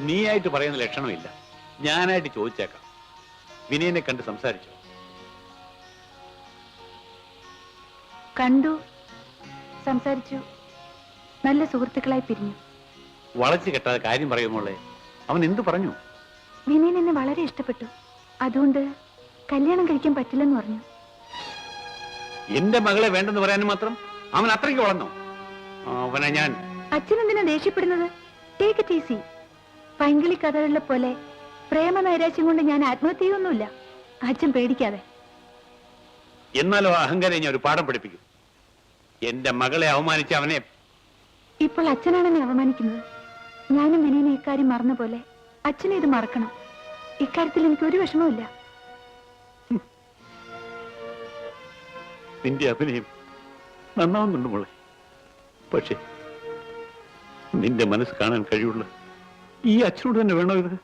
നീയായിട്ട് പറയുന്ന ലക്ഷണമില്ല. ഞാനായിട്ട് ചോദിച്ചേക്കാം. വിനയനെ കണ്ട് സംസാരിച്ചു? കണ്ടു. സംസാരിച്ചു. നല്ല സുഹൃത്തുക്കളായി പിരിഞ്ഞു. വളച്ചു കെട്ടാതെ കാര്യം പറയുമ്പോളെ അവൻ എന്തു പറഞ്ഞു? വിനയൻ എന്നെ വളരെ ഇഷ്ടപ്പെട്ടു. അതുകൊണ്ട് കല്യാണം കഴിക്കാൻ പറ്റില്ലെന്ന് പറഞ്ഞു. എന്റെ മകളെ വേണ്ടെന്ന് പറയാനും മാത്രം അവൻ അത്രയ്ക്ക് വളർന്നോ? അവനെ ഞാൻ അച്ഛൻ എന്തിനാ ദേഷ്യപ്പെടുന്നത്? ടേക്ക് ഇറ്റ് ഈസി പൈങ്കിളി കഥകളിലെ പോലെ പ്രേമ നൈരാശ്യം കൊണ്ട് ഞാൻ ആത്മഹത്യ ചെയ്യൊന്നുമില്ല അച്ഛൻ പേടിക്കാതെ. എന്നാലോ അഹങ്കാരം ഞാൻ ഒരു പാഠം പഠിപ്പിക്കും. എന്റെ മകളെ അവമാനിച്ച അവനെ ഇപ്പോൾ അച്ഛനാണ് എന്നെ അവമാനിക്കുന്നത്. ഞാനും വിനയനെ ഇക്കാര്യം മറന്ന പോലെ അച്ഛനെ ഇത് മറക്കണം. ഇക്കാര്യത്തിൽ എനിക്ക് ഒരു വിഷമവുമില്ല. നിന്റെ അഭിനയം നന്നാവുന്നുണ്ട് മോളെ. പക്ഷേ നിന്റെ മനസ്സ് കാണാൻ കഴിവുള്ള ഈ അച്ഛനോട് തന്നെ വേണോ ഇത്?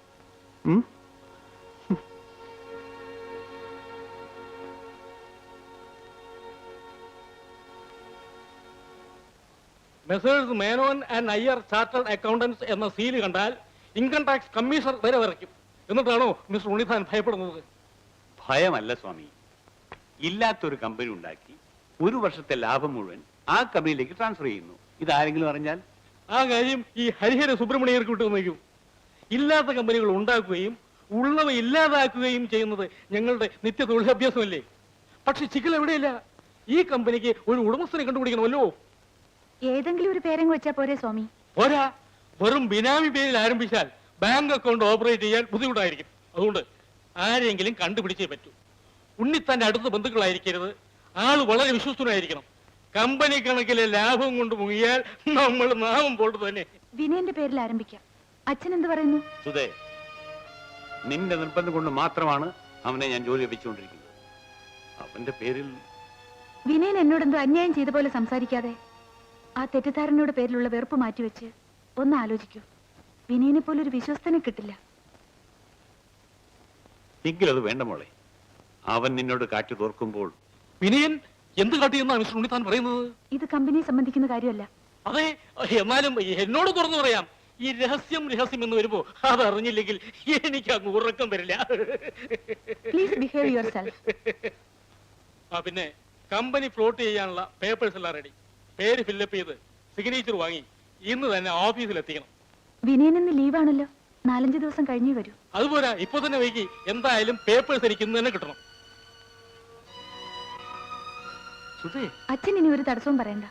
Messrs Menon and Iyer chartered accountants എന്ന സീൽ കണ്ടാൽ ഇൻകം ടാക്സ് കമ്മീഷണർ വരെ വരയ്ക്കും. എന്നിട്ടാണോ മിസ്റ്റർ ഉണ്ണിത്താൻ ഭയപ്പെടുന്നത്? ഭയമല്ല സ്വാമി. ഇല്ലാത്തൊരു കമ്പനി ഉണ്ടാക്കി ഒരു വർഷത്തെ ലാഭം മുഴുവൻ ആ കമ്പനിയിലേക്ക് ട്രാൻസ്ഫർ ചെയ്യുന്നു. ഇതാരെങ്കിലും അറിഞ്ഞാൽ? ആ കാര്യം ഈ ഹരിഹര സുബ്രഹ്മണ്യർക്ക് വിട്ടു വന്നേക്കും ഇല്ലാത്ത കമ്പനികൾ ഉണ്ടാക്കുകയും ഉള്ളവ ഇല്ലാതാക്കുകയും ചെയ്യുന്നത് ഞങ്ങളുടെ നിത്യ തൊഴിലഭ്യാസമല്ലേ? പക്ഷെ ചിക്കൽ എവിടെയില്ല? ഈ കമ്പനിക്ക് ഒരു ഉടമസ്ഥനെ കണ്ടുപിടിക്കണമല്ലോ. ഏതെങ്കിലും ഒരു പേരങ്ങ് വെച്ചാ പോരെ സ്വാമി? പോരാ. വെറും ബിനാമി പേരിൽ ആരംഭിച്ചാൽ ബാങ്ക് അക്കൗണ്ട് ഓപ്പറേറ്റ് ചെയ്യാൻ ബുദ്ധിമുട്ടായിരിക്കും. അതുകൊണ്ട് ആരെങ്കിലും കണ്ടുപിടിച്ചേ പറ്റൂ. ഉണ്ണിത്താന്റെ അടുത്ത ബന്ധുക്കളായിരിക്കരുത്. ആൾ വളരെ വിശ്വസ്തനായിരിക്കണം. കമ്പനി കണക്കിലെ ലാഭം കൊണ്ട് മുങ്ങിയാൽ നമ്മൾ നാമം പോട്ട് തന്നെ. വിനയന്റെ പേരിൽ ആരംഭിക്കാം. അച്ഛൻ എന്ത് പറയുന്നു? സുധേ നിന്റെ നിർബന്ധം കൊണ്ട് മാത്രമാണ് അവനെ ഞാൻ ജോലി ലഭിച്ചുകൊണ്ടിരിക്കുന്നത് അവന്റെ പേരിൽ വിനയൻ എന്നോടെന്തോ അന്യായം ചെയ്ത പോലെ സംസാരിക്കാതെ ആ തെറ്റിദ്ധാരണയുടെ പേരിലുള്ള വെറുപ്പ് മാറ്റിവെച്ച് ഒന്ന് ആലോചിക്കൂ. വിനയനെ പോലെ ഒരു വിശ്വസ്തനെ കിട്ടില്ല. എങ്കിലത് അത് വേണ്ട മോളെ. അവൻ നിന്നോട് കാറ്റ് തോർക്കുമ്പോൾ വിനയൻ എന്ത് കാട്ടിയെന്നാണ് മിസ്റ്റർ ഉണ്ണിത്താൻ പറയുന്നത്? ഇത് കമ്പനിയെ സംബന്ധിക്കുന്ന കാര്യമല്ല. അതെ എന്നാലും എന്നോട് തുറന്നു പറയാം. ഈ രഹസ്യം രഹസ്യം എന്ന് വരുമ്പോ അത് അറിഞ്ഞില്ലെങ്കിൽ എനിക്ക് അങ്ങ് ഉറക്കം വരില്ല. പ്ലീസ് ബിഹേവ് യുവർ സെൽഫ് ആ പിന്നെ കമ്പനി ഫ്ലോട്ട് ചെയ്യാനുള്ള പേപ്പേഴ്സ് എല്ലാം റെഡി പേര് ഫില്ലപ്പ് ചെയ്ത് സിഗ്നേച്ചർ വാങ്ങി ഇന്ന് തന്നെ ഓഫീസിൽ എത്തിക്കണം. വിനയൻ ഇന്ന് ലീവാണല്ലോ നാലഞ്ച് ദിവസം കഴിഞ്ഞേ വരൂ. അതുപോരാ ഇപ്പൊ തന്നെ വൈകി എന്തായാലും പേപ്പേഴ്സ് എനിക്ക് ഇന്ന് തന്നെ കിട്ടണം. അച്ഛൻ ഇനി ഒരു തടസ്സവും പറയണ്ട.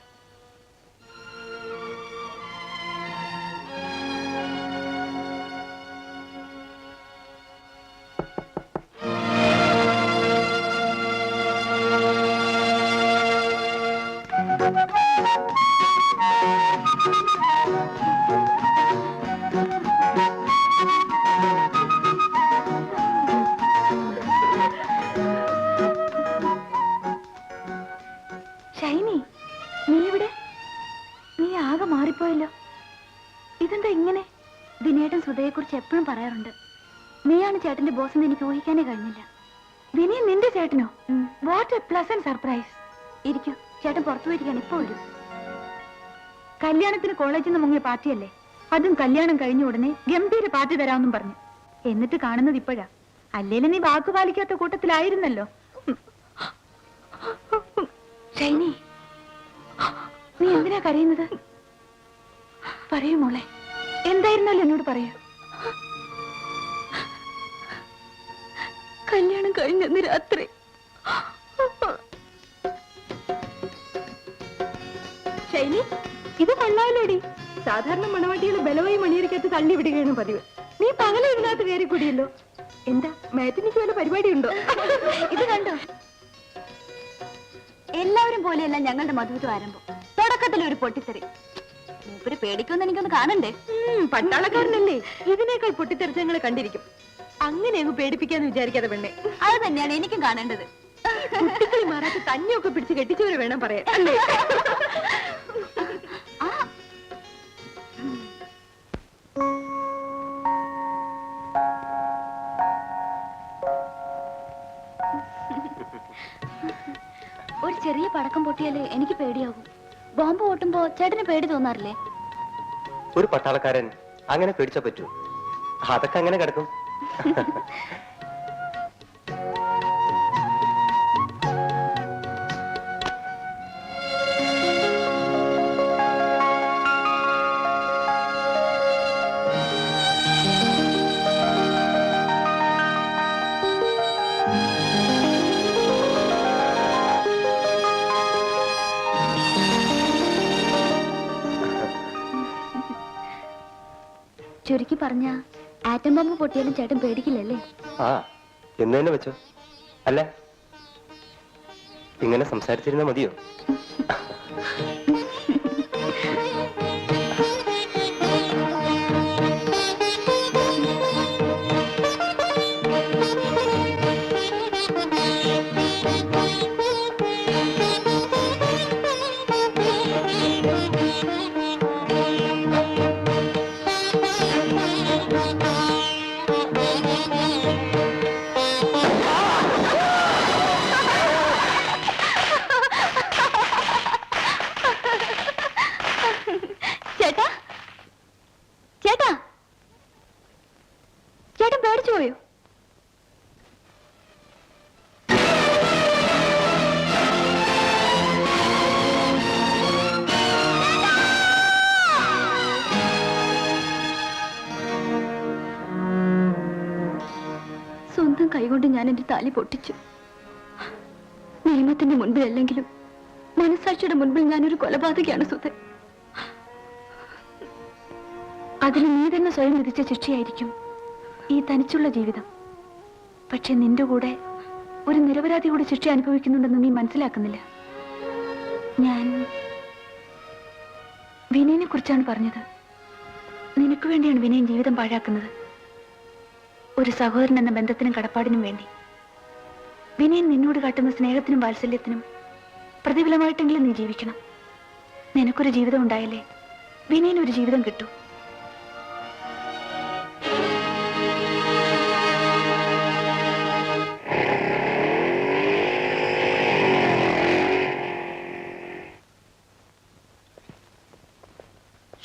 എപ്പോഴും പറയാറുണ്ട്. നീയാണ് ചേട്ടന്റെ ബോസ് എന്ന് എനിക്ക് ഊഹിക്കാനേ കഴിഞ്ഞില്ല. വിനയൻ നിന്റെ ചേട്ടനോ? വാട്ട് എ പ്ലസന്റ് സർപ്രൈസ് ഇരിക്കൂ ചേട്ടൻ പുറത്തു പോയിരിക്കാൻ ഇപ്പൊ വരും. കല്യാണത്തിന് കോളേജിൽ നിന്ന് മുങ്ങിയ പാർട്ടിയല്ലേ? അതും കല്യാണം കഴിഞ്ഞ ഉടനെ ഗംഭീര പാർട്ടി തരാമെന്നും പറഞ്ഞു. എന്നിട്ട് കാണുന്നത് ഇപ്പോഴാ. അല്ലേലും നീ വാക്ക് പാലിക്കാത്ത കൂട്ടത്തിലായിരുന്നല്ലോ. ഷൈനി നീ എന്തിനാ കരയുന്നത്? പറയൂ മോളെ. എന്തായിരുന്നല്ലോ എന്നോട് പറയൂ. കല്യാണം കഴിഞ്ഞന്ന് രാത്രി. ശൈലി ഇത് കൊള്ളാലോടി. സാധാരണ മണവാട്ടികൾ ബലവായി മണിയറിക്കകത്ത് തള്ളി വിടുകയാണ് പതിവ്. നീ പകല ഇതിനകത്ത് കയറി കൂടിയല്ലോ. എന്താ മാറ്റിനിക്ക് വല്ല പരിപാടി ഉണ്ടോ ഇത് കണ്ടോ? എല്ലാവരും പോലെയല്ല ഞങ്ങളുടെ മധുരം ആരംഭം. തുടക്കത്തിൽ ഒരു പൊട്ടിത്തെറി. മൂപ്പര് പേടിക്കുമെന്ന് എനിക്കൊന്ന് കാണണ്ടേ? പട്ടാളക്കാരനല്ലേ. ഇതിനേക്കാൾ പൊട്ടിത്തെറിച്ച് ഞങ്ങൾ കണ്ടിരിക്കും. അങ്ങനെ അങ്ങ് പേടിപ്പിക്കാന്ന് വിചാരിക്കാതെ പെണ്ണെ. അത് തന്നെയാണ് എനിക്കും കാണേണ്ടത്. കുട്ടികളി മാറാത്ത തന്നെയൊക്കെ പിടിച്ച് കെട്ടിച്ചവരെ വേണം പറയാൻ അല്ലേ? ഒരു ചെറിയ പടക്കം പൊട്ടിയാൽ എനിക്ക് പേടിയാകും. ബോംബ് പൊട്ടുമ്പോ ചേട്ടന് പേടി തോന്നാറില്ലേ? ഒരു പട്ടാളക്കാരൻ അങ്ങനെ പേടിച്ചാ പറ്റൂ. അതൊക്കെ അങ്ങനെ കിടക്കും. ചുരുക്കി പറഞ്ഞ ആറ്റം ബോംബ് പൊട്ടിയാലും ചേട്ടൻ പേടിക്കില്ലല്ലേ? ആ എന്ന് തന്നെ വെച്ചോ. അല്ല ഇങ്ങനെ സംസാരിച്ചിരുന്ന മതിയോ? സ്വന്തം കൈകൊണ്ട് ഞാൻ എന്റെ താലി പൊട്ടിച്ചു. നിയമത്തിന്റെ മുൻപിൽ അല്ലെങ്കിലും മനസാക്ഷിയുടെ മുൻപിൽ ഞാനൊരു കൊലപാതകയാണ് സുധൻ. അതിന് നീ തന്നെ സ്വയം വിധിച്ച ശിക്ഷയായിരിക്കും ഈ തനിച്ചുള്ള ജീവിതം. പക്ഷെ നിന്റെ കൂടെ ഒരു നിരപരാധി കൂടെ ശിക്ഷ അനുഭവിക്കുന്നുണ്ടെന്ന് നീ മനസ്സിലാക്കുന്നില്ല. ഞാൻ വിനയനെ കുറിച്ചാണ് പറഞ്ഞത്. നിനക്ക് വേണ്ടിയാണ് വിനയൻ ജീവിതം പാഴാക്കുന്നത്. ഒരു സഹോദരൻ എന്ന ബന്ധത്തിനും കടപ്പാടിനും വേണ്ടി. വിനയൻ നിന്നോട് കാട്ടുന്ന സ്നേഹത്തിനും വാത്സല്യത്തിനും പ്രതിഫലമായിട്ടെങ്കിലും നീ ജീവിക്കണം. നിനക്കൊരു ജീവിതം ഉണ്ടായല്ലേ വിനയൻ ഒരു ജീവിതം കിട്ടു.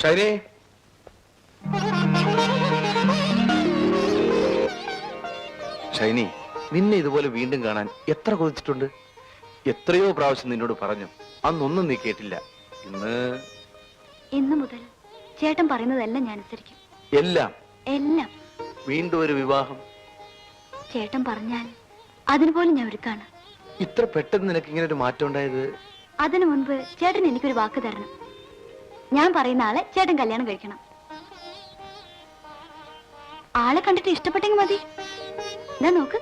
ഷൈനെ ഷൈനി നിന്നെ ഇതുപോലെ വീണ്ടും കാണാൻ എത്ര കൊതിച്ചിട്ടുണ്ട്? എത്രയോ പ്രാവശ്യം നിന്നോട് പറഞ്ഞു അന്നൊന്നും നീ കേട്ടില്ല. ഇന്ന് ഇന്ന് മുതൽ ചേട്ടൻ പറയുന്നതെല്ലാം ഞാൻ അനുസരിക്കും. എല്ലാം? എല്ലാം. വീണ്ടും ഒരു വിവാഹം? ചേട്ടൻ പറഞ്ഞാൽ അതിനുപോലും ഞാൻ ഒരുക്കാണ്. ഇത്ര പെട്ടെന്ന് നിനക്ക് ഇങ്ങനെ ഒരു മാറ്റം ഉണ്ടായത്? അതിനു മുൻപ് ചേട്ടൻ എനിക്കൊരു വാക്ക് തരണം. ഞാൻ പറയുന്ന ആളെ ചേട്ടൻ കല്യാണം കഴിക്കണം. ആളെ കണ്ടിട്ട് ഇഷ്ടപ്പെട്ടെങ്കിൽ മതി. നോക്ക്.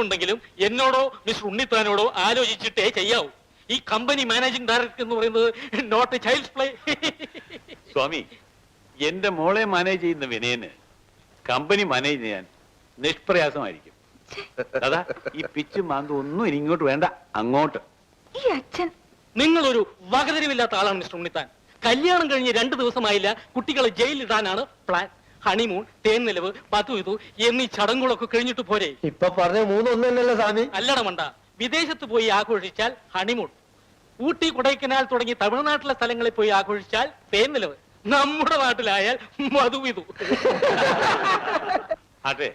ഉണ്ടെങ്കിലും എന്നോടോ മിസ്റ്റർ ഉണ്ണിത്താനോടോ ആലോചിച്ചിട്ടേ ചെയ്യാവൂ. ഈ കമ്പനി മാനേജിംഗ് ഡയറക്ടർ എന്ന് പറയുന്നത് not a child play Swami എന്റെ മോളെ മാനേജ് ചെയ്യുന്ന വിനയന് കമ്പനി മാനേജ് ചെയ്യാൻ നിഷ്പ്രയാസമായിരിക്കും. അതാ ഈ പിച്ച് മാന്തും ഒന്നും ഇനി ഇങ്ങോട്ട് വേണ്ട. അങ്ങോട്ട്. ഈ അച്ഛൻ. നിങ്ങളൊരു വകതിരിവില്ലാത്ത ആളാണ് മിസ്റ്റർ ഉണ്ണിത്താൻ. കല്യാണം കഴിഞ്ഞ് രണ്ടു ദിവസമായില്ല കുട്ടികളെ ജയിലിടാനാണ് പ്ലാൻ ഹണിമൂൺ തേൻ നിലവ് തേൻനിലവ് ഇതു എന്നീ ചടങ്ങുകളൊക്കെ കഴിഞ്ഞിട്ട് പോരെ. ഇപ്പൊ പറഞ്ഞ മൂന്നൊന്നല്ലല്ലോ സ്വാമി. അല്ലട മണ്ട വിദേശത്ത് പോയി ആഘോഷിച്ചാൽ ഹണിമൂൺ ഊട്ടി കൊടൈക്കനാൽ തുടങ്ങി തമിഴ്നാട്ടിലെ സ്ഥലങ്ങളിൽ പോയി ആഘോഷിച്ചാൽ തേൻനിലവ്. നമ്മുടെ നാട്ടിലായാൽ മധുവിതു അതെ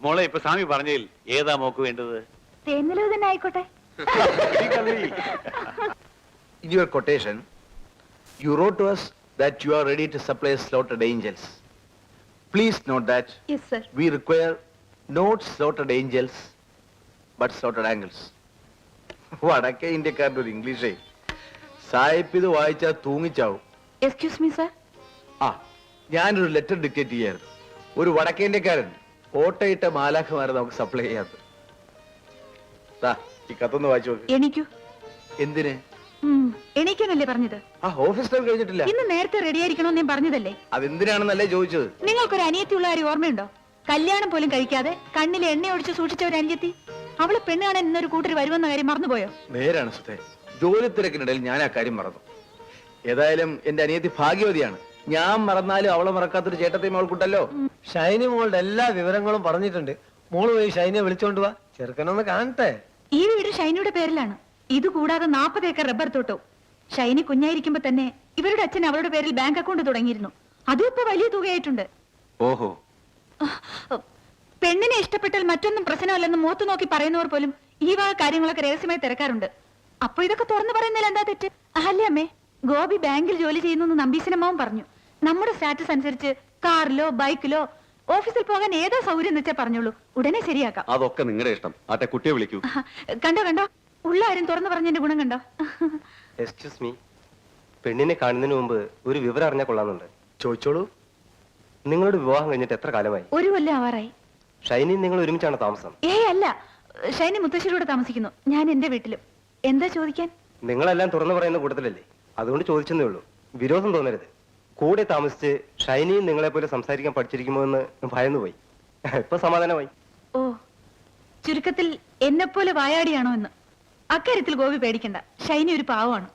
മോളെ ഇപ്പൊ സ്വാമി പറഞ്ഞതിൽ ഏതാ മോക്ക് വേണ്ടത് തേന്നിലവ് തന്നെ ആയിക്കോട്ടെ In your quotation, you wrote to us that you are ready to supply slaughtered angels. Please note that yes sir we require not slaughtered angels, but slaughtered angels. വടക്കേ ഇന്ത്യക്കാരുടെ ഒരു ഇംഗ്ലീഷേ സായിപ്പ് ഇത് വായിച്ചാൽ തൂങ്ങിച്ചാവും എക്സ്ക്യൂസ് മീ സർ ആ ഞാനൊരു letter dictate ചെയ്യായിരുന്നു. ഒരു വടക്കേന്ത്യക്കാരൻ കോട്ടയിട്ട ഓട്ടയിട്ട മാലാഖമാരെ നമുക്ക് സപ്ലൈ ചെയ്യാത്ത ഈ കത്തൊന്ന് വായിച്ചു നോക്ക്. എണീക്കൂ. എന്തിന്? എണീക്കാനല്ലേ പറഞ്ഞത്? ആ ഓഫീസ് ടൈം കഴിഞ്ഞിട്ടില്ല. ഇന്ന് നേരത്തെ ഞാൻ പറഞ്ഞതല്ലേ? അതെന്തിനാണെന്നല്ലേ ചോദിച്ചത്? നിങ്ങൾക്കൊരു അനിയത്തിയുള്ള കാര്യം ഓർമ്മയുണ്ടോ? കല്യാണം പോലും കഴിക്കാതെ കണ്ണിൽ എണ്ണ ഒഴിച്ച് സൂക്ഷിച്ച ഒരു അനിയത്തി. അവൾ പെണ്ണ് കാണാൻ ഇന്നൊരു കൂട്ടർ വരുമെന്ന കാര്യം മറന്നുപോയോ? നേരാണ് സുധേ. ജോലി തിരക്കിനിടയിൽ ഞാൻ ആ കാര്യം മറന്നു. ഏതായാലും എന്റെ അനിയത്തി ഭാഗ്യവതിയാണ്. ഞാൻ മറന്നാലും അവളെ മറക്കാത്തൊരു ചേട്ടത്തെയും കൂട്ടല്ലോ ഷൈനി മോളുടെ എല്ലാ വിവരങ്ങളും പറഞ്ഞിട്ടുണ്ട്. മോൾ പോയി ഷൈനിയെ വിളിച്ചോണ്ട് വാ. ചെറുക്കനൊന്ന് കാണട്ടെ. ഈ വീട് ഷൈനിയുടെ പേരിലാണ്. ഇത് കൂടാതെ നാൽപ്പത് ഏക്കർ റബ്ബർ തോട്ടവും. ഷൈനി കുഞ്ഞായിരിക്കുമ്പോ തന്നെ ഇവരുടെ അച്ഛൻ അവളുടെ പേരിൽ ബാങ്ക് അക്കൗണ്ട് തുടങ്ങിയിരുന്നു. അതും ഇപ്പൊ വലിയ തുകയായിട്ടുണ്ട്. ഓഹോ. പെണ്ണിനെ ഇഷ്ടപ്പെട്ടാൽ മറ്റൊന്നും പ്രശ്നമല്ലെന്ന് മൂത്തു നോക്കി പറയുന്നവർ പോലും ഈ വക കാര്യങ്ങളൊക്കെ രഹസ്യമായി തിരക്കാറുണ്ട്. അപ്പൊ ഇതൊക്കെ തുറന്നു പറയുന്നതിൽ എന്താ തെറ്റ്? അല്ലേ അമ്മേ? ഗോപി ബാങ്കിൽ ജോലി ചെയ്യുന്നു നമ്പീശനമ്മാവും പറഞ്ഞു. നമ്മുടെ സ്റ്റാറ്റസ് അനുസരിച്ച് കാറിലോ ബൈക്കിലോ ഓഫീസിൽ പോകാൻ ഏതോ സൗകര്യം എന്ന് വെച്ചാൽ പറഞ്ഞോളൂ. ഉടനെ ശരിയാക്കാം. അതൊക്കെ നിങ്ങളുടെ ഇഷ്ടം. ആട്ടെ കുട്ടിയെ വിളിക്കൂ. കണ്ടോ കണ്ടോ? ഉള്ള ആരും തുറന്നു പറഞ്ഞതിന്റെ ഗുണം കണ്ടോ? എക്സ്ക്യൂസ് മീ പെണ്ണിനെ കാണുന്നതിന് മുമ്പ് ഒരു വിവരം അറിഞ്ഞാൽ കൊള്ളാന്നുണ്ട് ചോദിച്ചോളൂ. നിങ്ങളുടെ വിവാഹം കഴിഞ്ഞിട്ട് എത്ര കാലമായി? ഒരു കൊല്ലം ആവാറായി. ഷൈനി നിങ്ങൾ ഒരുമിച്ചാണ് താമസം? ഏയ് അല്ല. ഷൈനി മുത്തശ്ശിയുടെ താമസിക്കുന്നു. ഞാൻ എന്റെ വീട്ടിലും. എന്താ ചോദിക്കാൻ? നിങ്ങളെല്ലാം തുറന്നു പറയുന്ന കൂട്ടത്തിലല്ലേ? അതുകൊണ്ട് ചോദിച്ചെന്നേ ഉള്ളൂ. വിരോധം തോന്നരുത്. കൂടെ താമസിച്ച് ഷൈനിയും നിങ്ങളെ പോലെ സംസാരിക്കാൻ പഠിച്ചിരിക്കുമോ എന്ന് ഭയന്നുപോയി. ഇപ്പൊ സമാധാനമായി. ഓ ചുരുക്കത്തിൽ എന്നെ പോലെ വായാടിയാണോ എന്ന്. അക്കാര്യത്തിൽ ഗോപി പേടിക്കണ്ട. ഷൈനി ഒരു പാവമാണ്.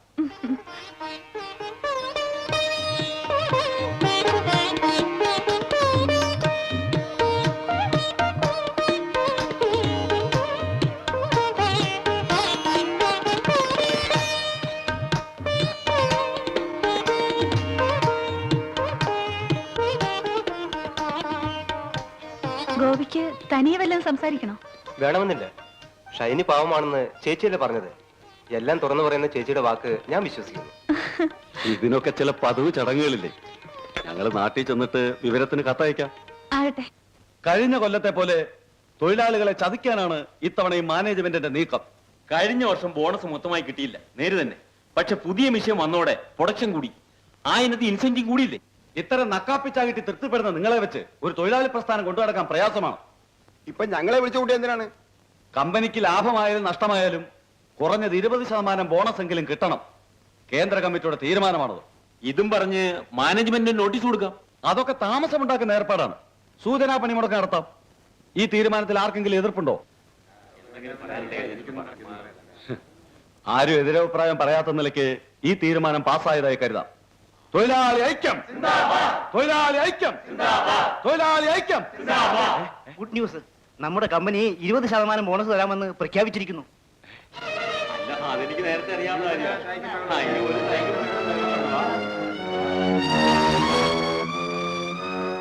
തനിയെ വല്ലതും സംസാരിക്കണോ? വേണമെന്നില്ല. ഷൈനി പാവമാണെന്ന് ചേച്ചിയല്ലേ പറഞ്ഞത്. എല്ലാം തുറന്നു പറയുന്ന ചേച്ചിയുടെ വാക്ക് ഞാൻ വിശ്വസിക്കുന്നു. ഇതിനൊക്കെ ചില പതിവ് ചടങ്ങുകളില്ലേ? ഞങ്ങൾ നാട്ടിൽ ചെന്നിട്ട് വിവരത്തിന് കത്തയക്കാം. ആകട്ടെ. കഴിഞ്ഞ കൊല്ലത്തെ പോലെ തൊഴിലാളികളെ ചതിക്കാനാണ് ഇത്തവണ ഈ മാനേജ്മെന്റിന്റെ നീക്കം. കഴിഞ്ഞ വർഷം ബോണസ് മൊത്തമായി കിട്ടിയില്ല. നേര് തന്നെ. പക്ഷെ പുതിയ മിഷൻ വന്നോടെ പ്രൊഡക്ഷൻ കൂടി. ആ ഇനത്തിൽ ഇൻസെന്റീവ് കൂടിയില്ലേ? ഇത്തരം നക്കാപ്പിച്ചാകിട്ടി തൃപ്തിപ്പെടുന്ന നിങ്ങളെ വെച്ച് ഒരു തൊഴിലാളി പ്രസ്ഥാനം കൊണ്ടുനടക്കാൻ പ്രയാസമാണ്? ഇപ്പൊ ഞങ്ങളെ വിളിച്ചു കൂട്ടി എന്തിനാണ്? കമ്പനിക്ക് ലാഭമായാലും നഷ്ടമായാലും കുറഞ്ഞത് ഇരുപത് ശതമാനം ബോണസ് എങ്കിലും കിട്ടണം. കേന്ദ്ര കമ്മിറ്റിയുടെ തീരുമാനമാണത്. ഇതും പറഞ്ഞ് മാനേജ്മെന്റിന് നോട്ടീസ് കൊടുക്കാം. അതൊക്കെ താമസമുണ്ടാക്കുന്ന ഏർപ്പാടാണ്. സൂചനാ പണിമുടക്ക് നടത്താം. ഈ തീരുമാനത്തിൽ ആർക്കെങ്കിലും എതിർപ്പുണ്ടോ? ആരും എതിരഭിപ്രായം പറയാത്ത നിലയ്ക്ക് ഈ തീരുമാനം പാസ്സായതായി കരുതാം. തൊഴിലാളി ഐക്യം! തൊഴിലാളി ഐക്യം! തൊഴിലാളി ഐക്യം! ഗുഡ് ന്യൂസ് നമ്മുടെ കമ്പനി ഇരുപത് ശതമാനം ബോണസ് തരാമെന്ന് പ്രഖ്യാപിച്ചിരിക്കുന്നു.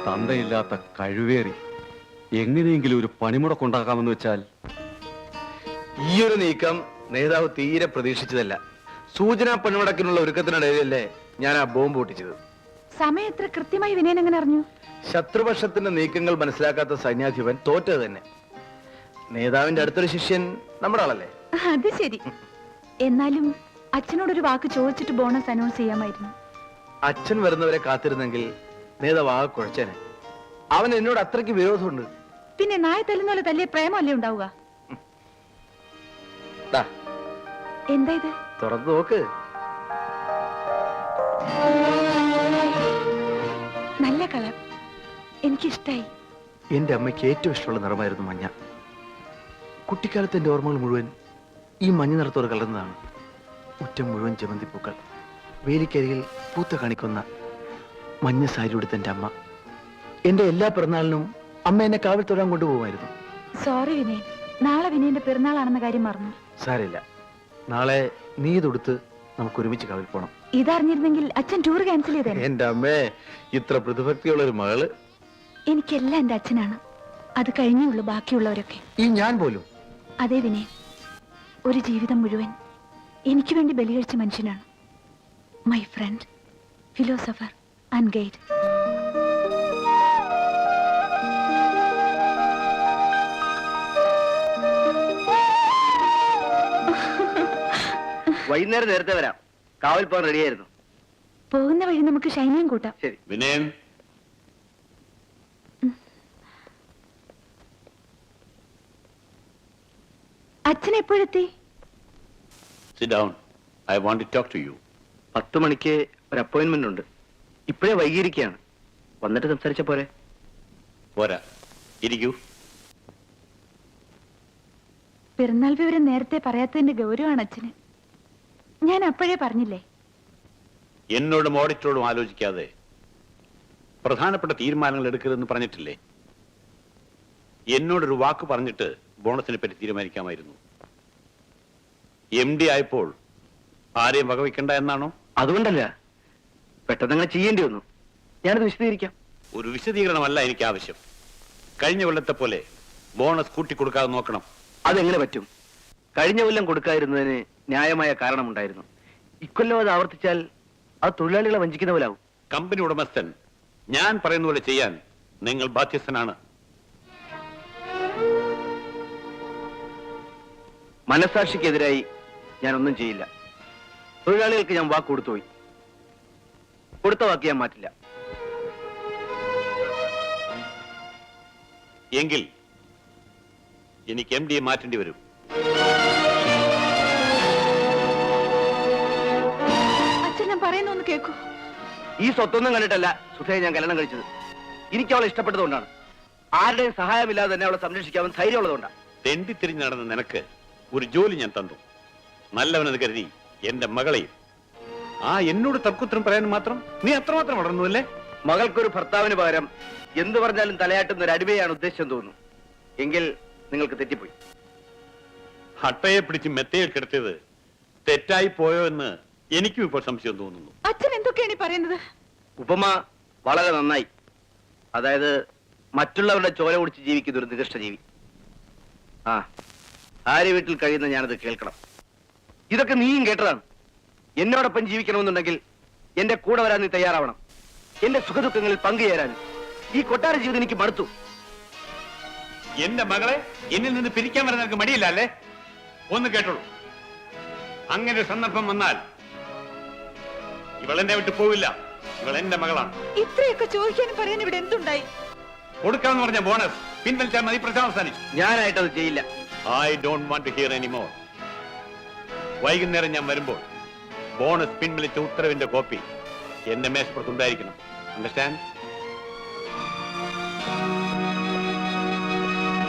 തന്തയില്ലാത്ത കഴിവേറി എങ്ങനെയെങ്കിലും ഒരു പണിമുടക്കുണ്ടാക്കാമെന്ന് വെച്ചാൽ ഈ ഒരു നീക്കം നേതാവ് തീരെ പ്രതീക്ഷിച്ചതല്ല. സൂചനാ പണിമുടക്കിനുള്ള ഒരുക്കത്തിനിടയിലല്ലേ ഞാൻ ആ ബോംബ് പൊട്ടിച്ചത്. സമയം എത്ര കൃത്യമായി വിനയൻ എങ്ങനെ അറിഞ്ഞു? ശത്രുപക്ഷത്തിന്റെ നീക്കങ്ങൾ മനസ്സിലാക്കാത്ത സൈന്യാധിപൻ തോറ്റത് തന്നെ. നേതാവിന്റെ അടുത്തൊരു ശിഷ്യൻ നമ്മുടെ ആളല്ലേ? അത് ശരി. എന്നാലും അച്ഛനോടൊരു വാക്ക് ചോദിച്ചിട്ട് ബോണസ് അനൗൺസ് ചെയ്യാമായിരുന്നു. അച്ഛൻ വരുന്നവരെ കാത്തിരുന്നെങ്കിൽ നേതാവ് ആകെ കുഴച്ചനെ. അവൻ എന്നോട് അത്രയ്ക്ക് വിരോധമുണ്ട്. പിന്നെ നായ തല്ലുന്ന പോലെ തല്ലിയ പ്രേമല്ലേ ഉണ്ടാവുക? എന്താ ഇത്? തുറന്നു നോക്ക്. നല്ല കളർ. എനിക്കിഷ്ടായി. എന്റെ അമ്മയ്ക്ക് ഏറ്റവും ഇഷ്ടമുള്ള നിറമായിരുന്നു മഞ്ഞ. കുട്ടിക്കാലത്ത് എന്റെ ഓർമ്മകൾ മുഴുവൻ ഈ മഞ്ഞ നിറത്തോട് കലർന്നതാണ്. മുറ്റം മുഴുവൻ ജമന്തിപ്പൂക്കൾ വേലിക്കരികിൽ പൂത്ത കാണിക്കുന്ന മഞ്ഞ സാരി ഉടുത്ത എന്റെ അമ്മ. എന്റെ എല്ലാ പിറന്നാളിനും അമ്മ എന്നെ കാവൽ തൊഴാൻ കൊണ്ടുപോകുമായിരുന്നു. സോറി വിനയൻ. നാളെ വിനയന്റെ പിറന്നാളാണെന്ന കാര്യം മറന്നു. സാരില്ല നാളെ നീ ഇതൊടുത്ത് നമുക്ക് ഒരുമിച്ച് കാവൽ പോണം. ഇതറിഞ്ഞിരുന്നെങ്കിൽ അച്ഛൻ ടൂർ ക്യാൻസൽ ചെയ്തേ എന്റെ അമ്മേ ഇത്ര പ്രതിഭക്തിയുള്ള ഒരു മകൾ? എനിക്കെല്ലാം എന്റെ അച്ഛനാണ്. അത് കഴിഞ്ഞുള്ളൂ ബാക്കിയുള്ളവരൊക്കെ. ഈ ഞാൻ പോലും? അതെ വിനയ് ഒരു ജീവിതം മുഴുവൻ എനിക്ക് വേണ്ടി ബലികഴിച്ച മനുഷ്യനാണ്. My friend philosopher and guide വൈകുന്നേരം നേരത്തെ വരാം. കാവൽ പോകാൻ റെഡിയായിരുന്നു. പോകുന്ന വഴി നമുക്ക് ഷൈനിയും കൂട്ടാം. ശരി. വിനയൻ അച്ഛൻ എപ്പോഴെത്തി? Sit down I want to talk to you പത്ത് മണിക്ക് ഒരു അപ്പോയിന്റ്മെന്റ് ഉണ്ട്. ഇപ്പോഴേ വൈകിയിരിക്കുകയാണ്. വന്നിട്ട് സംസാരിച്ച പോരെ? പോരാ. ഇരിക്കൂ. പിറന്നാൾ വിവരം നേരത്തെ പറയാത്തതിന്റെ ഗൗരവമാണ് അച്ഛന്. ഞാൻ അപ്പോഴേ പറഞ്ഞില്ലേ? എന്നോടും ഓഡിറ്ററോടും ആലോചിക്കാതെ പ്രധാനപ്പെട്ട തീരുമാനങ്ങൾ എടുക്കരുതെന്ന് പറഞ്ഞിട്ടില്ലേ? എന്നോടൊരു വാക്ക് പറഞ്ഞിട്ട് ബോണസിനെ പറ്റി തീരുമാനിക്കാമായിരുന്നു. എം ഡി ആയപ്പോൾ ആരെയും വകവയ്ക്കണ്ട എന്നാണോ? അതുകൊണ്ടല്ല. പെട്ടെന്ന് അങ്ങനെ ചെയ്യേണ്ടി വന്നു. ഞാനത് വിശദീകരിക്കാം. ഒരു വിശദീകരണമല്ല എനിക്ക് ആവശ്യം. കഴിഞ്ഞ കൊല്ലത്തെ പോലെ ബോണസ് കൂട്ടിക്കൊടുക്കാതെ നോക്കണം. അതെങ്ങനെ പറ്റും? കഴിഞ്ഞ കൊല്ലം കൊടുക്കാതിരുന്നതിന് ന്യായമായ കാരണമുണ്ടായിരുന്നു. ഇക്കൊല്ലം അത് ആവർത്തിച്ചാൽ അത് തൊഴിലാളികളെ വഞ്ചിക്കുന്ന പോലാവും. കമ്പനി ഉടമസ്ഥൻ ഞാൻ പറയുന്ന പോലെ ചെയ്യാൻ നിങ്ങൾ ബാധ്യസ്ഥനാണ്. മനസാക്ഷിക്കെതിരായി ഞാൻ ഒന്നും ചെയ്യില്ല. തൊഴിലാളികൾക്ക് ഞാൻ വാക്ക് കൊടുത്തുപോയി കൊടുത്ത വാക്ക് ഞാൻ മാറ്റില്ല. എങ്കിൽ എനിക്ക് എം ഡിയെ മാറ്റേണ്ടി വരും. ഈ സ്വത്തൊന്നും കണ്ടിട്ടല്ല സുധയെ ഞാൻ കല്യാണം കഴിച്ചത്. എനിക്ക് അവളെ ഇഷ്ടപ്പെട്ടതുകൊണ്ടാണ്. ആരുടെയും സഹായമില്ലാതെ തന്നെ അവളെ സംരക്ഷിക്കാമെന്ന് ധൈര്യമുള്ളതുകൊണ്ടാണ് തെണ്ടിത്തിരിഞ്ഞ് നടന്ന നിനക്ക് ഒരു ജോലി ഞാൻ തന്നു. നല്ലവനെന്ന് കരുതി എന്റെ മകളെയും. ആ എന്നോട് തർക്കുത്തരം പറയാൻ മാത്രം നീ അത്രമാത്രം വളർന്നു അല്ലേ? മകൾക്കൊരു ഭർത്താവിന് പകരം എന്തു പറഞ്ഞാലും തലയാട്ടുന്ന ഒരു അടിമയാണ് ഉദ്ദേശം തോന്നുന്നു. എങ്കിൽ നിങ്ങൾക്ക് തെറ്റിപ്പോയി. ഹട്ടയെ പിടിച്ച് മെത്തയിൽ കിടത്തിയത് തെറ്റായി പോയോ എന്ന് എനിക്കും ഇപ്പോൾ സംശയം തോന്നുന്നു. അച്ഛൻ എന്തൊക്കെയാണ് ഈ പറയുന്നത്? ഉപമ വളരെ നന്നായി. അതായത് മറ്റുള്ളവരുടെ ചോര കുടിച്ച് ജീവിക്കുന്ന ഒരു നികൃഷ്ട ജീവി. ആ ആര്യ വീട്ടിൽ കഴിയുന്ന ഞാനത് കേൾക്കണം. ഇതൊക്കെ നീയും കേട്ടതാണ്. എന്നോടൊപ്പം ജീവിക്കണമെന്നുണ്ടെങ്കിൽ എന്റെ കൂടെ വരാൻ നീ തയ്യാറാവണം. എന്റെ സുഖദുഃഖങ്ങളിൽ പങ്കുചേരാൻ. ഈ കൊട്ടാര ജീവിതം എനിക്ക് മടുത്തു. എന്റെ മകളെ എന്നിൽ നിന്ന് പിരിക്കാൻ വരാൻ നിനക്ക് മടിയില്ല അല്ലേ? ഒന്ന് കേട്ടോളൂ. അങ്ങനെ സന്ദർഭം വന്നാൽ ഇവളെന്നെ വിട്ടു പോവില്ല. ഇവൾ എന്റെ മകളാണ്. ഇത്രയൊക്കെ ചോദിക്കാനും പറയാൻ ഇവിടെ എന്തുണ്ടായി? കൊടുക്കാന്ന് പറഞ്ഞ ബോണസ്. പിൻവലിച്ചാൽ മതി പ്രശ്നം അവസാനിച്ചു. ഞാനായിട്ടത് ചെയ്യില്ല. I don't want to hear anymore വൈകുന്നേരം ഞാൻ വരുമ്പോൾ ബോണസ് പിൻവലിച്ച ഉത്തരവിന്റെ കോപ്പി എന്റെ മേശപ്പുറത്ത് ഉണ്ടായിരിക്കണം. അണ്ടർസ്റ്റാൻഡ്